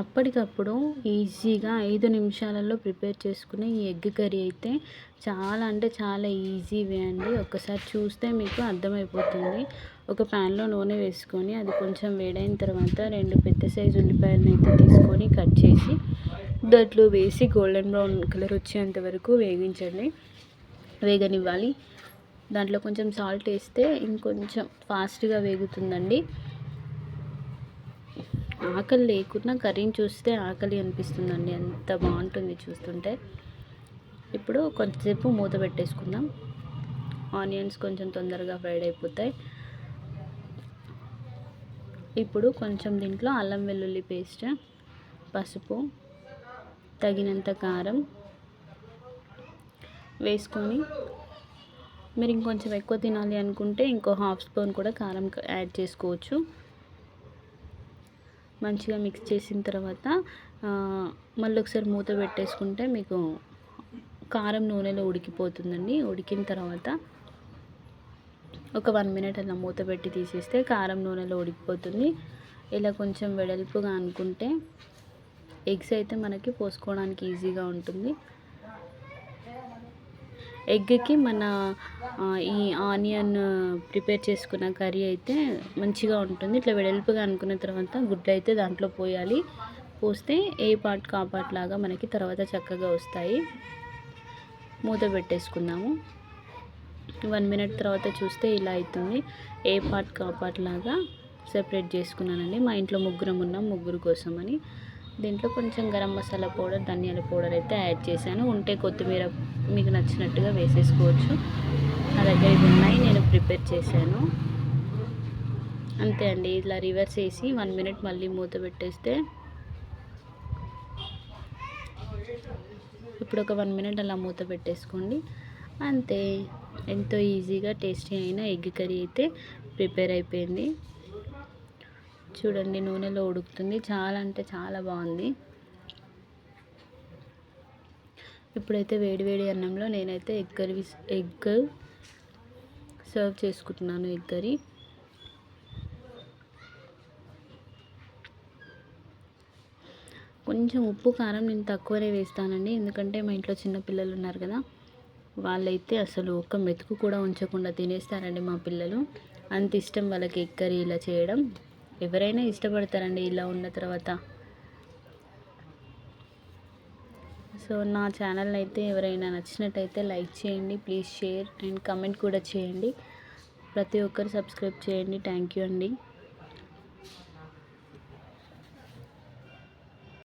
అప్పటికప్పుడు ఈజీగా ఐదు నిమిషాలలో ప్రిపేర్ చేసుకునే ఈ ఎగ్ కర్రీ అయితే చాలా అంటే చాలా ఈజీ వే అండి. ఒకసారి చూస్తే మీకు అర్థమైపోతుంది. ఒక ప్యాన్లో నూనె వేసుకొని అది కొంచెం వేడైన తర్వాత రెండు పెద్ద సైజు ఉల్లిపాయలను అయితే తీసుకొని కట్ చేసి దాంట్లో వేసి గోల్డెన్ బ్రౌన్ కలర్ వచ్చేంత వరకు వేగించండి. వేగనివ్వాలి. దాంట్లో కొంచెం సాల్ట్ వేస్తే ఇంకొంచెం ఫాస్ట్గా వేగుతుందండి. ఆకలి లేకున్నా కర్రీని చూస్తే ఆకలి అనిపిస్తుందండి. ఎంత బాగుంటుంది చూస్తుంటే. ఇప్పుడు కొంచెంసేపు మూత పెట్టేసుకుందాం. ఆనియన్స్ కొంచెం తొందరగా ఫ్రైడ్ అయిపోతాయి. ఇప్పుడు కొంచెం దీంట్లో అల్లం వెల్లుల్లి పేస్ట్ పసుపు తగినంత కారం వేసుకొని మీరు ఇంకొంచెం ఎక్కువ తినాలి అనుకుంటే ఇంకో హాఫ్ స్పూన్ కూడా కారం యాడ్ చేసుకోవచ్చు. మంచిగా మిక్స్ చేసిన తర్వాత మళ్ళీ ఒకసారి మూత పెట్టేసుకుంటే మీకు కారం నూనెలో ఉడికిపోతుందండి. ఉడికిన తర్వాత ఒక వన్ మినిట్ అలా మూత పెట్టి తీసేస్తే కారం నూనెలో ఉడికిపోతుంది. ఇలా కొంచెం వెడల్పుగా అనుకుంటే ఎగ్స్ అయితే మనకి పోసుకోవడానికి ఈజీగా ఉంటుంది. ఎగ్కి మన ఈ ఆనియన్ ప్రిపేర్ చేసుకున్న కర్రీ అయితే మంచిగా ఉంటుంది. ఇట్లా వెడల్పుగా అనుకున్న తర్వాత గుడ్లు అయితే దాంట్లో పోయాలి. పోస్తే ఏ పార్ట్ కా పార్ట్ లాగా మనకి తర్వాత చక్కగా వస్తాయి. మూత పెట్టేసుకుందాము. వన్ మినిట్ తర్వాత చూస్తే ఇలా అవుతుంది ఏ పార్ట్ కా పార్ట్ లాగా సెపరేట్ చేసుకున్నానండి. మా ఇంట్లో ముగ్గురం ఉన్నాం ముగ్గురు కోసమని. దీంట్లో కొంచెం గరం మసాలా పౌడర్ ధనియాల పౌడర్ అయితే యాడ్ చేశాను. ఉంటే కొత్తిమీర మీకు నచ్చినట్టుగా వేసేసుకోవచ్చు. నా దగ్గర ఇవి ఉన్నాయి నేను ప్రిపేర్ చేశాను. అంతే అండి ఇలా రివర్స్ వేసి వన్ మినిట్ మళ్ళీ మూత పెట్టేస్తే ఇప్పుడు ఒక వన్ మినిట్ అలా మూత పెట్టేసుకోండి. అంతే ఎంతో ఈజీగా టేస్టీ అయిన ఎగ్ కర్రీ అయితే ప్రిపేర్ అయిపోయింది. చూడండి నూనెలో ఉడుకుతుంది. చాలా అంటే చాలా బాగుంది. ఇప్పుడైతే వేడివేడి అన్నంలో నేనైతే ఎగ్ కర్రీ ఎగ్ సర్వ్ చేసుకుంటున్నాను ఎగ్ కర్రీ. కొంచెం ఉప్పు కారం నేను తక్కువనే వేస్తానండి. ఎందుకంటే మా ఇంట్లో చిన్న పిల్లలు ఉన్నారు కదా వాళ్ళైతే అసలు ఒక్క మెతుకు కూడా ఉంచకుండా తినేస్తారండి మా పిల్లలు. అంత ఇష్టం వాళ్ళకి ఎగ్ కర్రీ ఇలా చేయడం. ఎవరైనా ఇష్టపడతారండి ఇలా ఉన్న తర్వాత. సో నా ఛానల్ అయితే ఎవరైనా నచ్చినట్టయితే లైక్ చేయండి ప్లీజ్ షేర్ అండ్ కమెంట్ కూడా చేయండి. ప్రతి ఒక్కరు సబ్స్క్రైబ్ చేయండి. థ్యాంక్ యూ అండి.